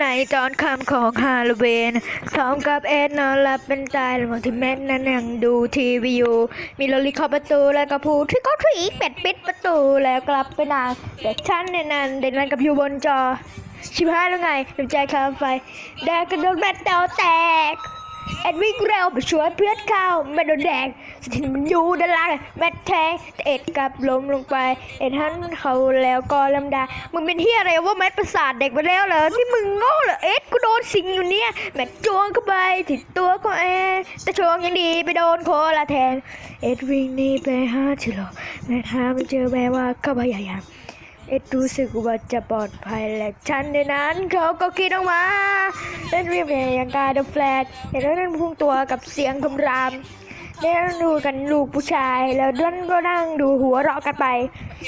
ในตอนค่ำของฮาโลวีนทอมกับเอ็ดนอนหลับเป็นตายระหว่างที่แม่นั่นนั่งดูทีวีอยู่มีลอลิเคาะประตูแล้วก็พูดที่ก็ทรีเป็ดปิดประตูแล้วกลับไปนานแต่ฉันในนั้นเด็กนั้นกับอยู่บนจอ ชิบหายแล้วไงน้ำใจคาไฟแดกกระโดดแบตเตาแตก เอ็ดวิ่งเร็วไปช่วยเพื่อนเข้าแม่โดนแดงสถินมันอยู่ด้านล่างแม่แทงแต่เอ็ดกลับล้มลงไป เอ็ดหันเขาแล้วก็ลำดา มึงเป็นที่อะไรว่าแม่ประสาทเด็กไปแล้วเหรอที่มึงโง่เหรอเอ็ดกูโดนสิงอยู่เนี่ยแม่จ้วงเข้าไปที่ตัวของเอ็ดแต่ชวงยังดีไปโดนโคละแทงเอ็ดวิ่งหนีไปหาชิโร่แม่หาไม่เจอแม่ว่าเขาพยายาม เอ็ดรู้สึกว่าจะปลอดภัยและฉันในนั้นเขาก็คิดออกมาเอ็ดรีบพยายางการเดอะแฟลชเห็นว่านั้นพุ่งตัวกับเสียงคำราม ได้ดูกันลูกผู้ชาย แล้วด้นก็นั่งดูหัวเราะกันไป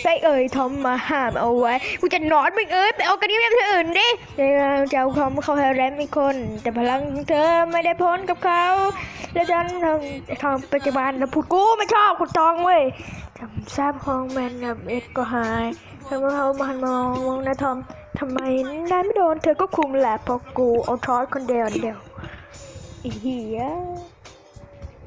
ได้เอ่ยทอมมาห้ามเอาไว้กูจะนอนมึงเอ้ยไปเอากันนี่แบบเธออื่นดิได้เจ้าคอมเขาให้แรมอีกคน แต่พลังของเธอไม่ได้พ้นกับเขา แล้วฉันทำทำปัจจุบันแล้วพูดกูไม่ชอบคุณตองเว้ยจำทราบของแมนกับเอ็ดก็หายแล้วเขามาหันมองมองนะทอมทำไมนายไม่โดนเธอก็คุมแหละเพราะกูเอาทอสคนเดียวเดียวอีเหี้ย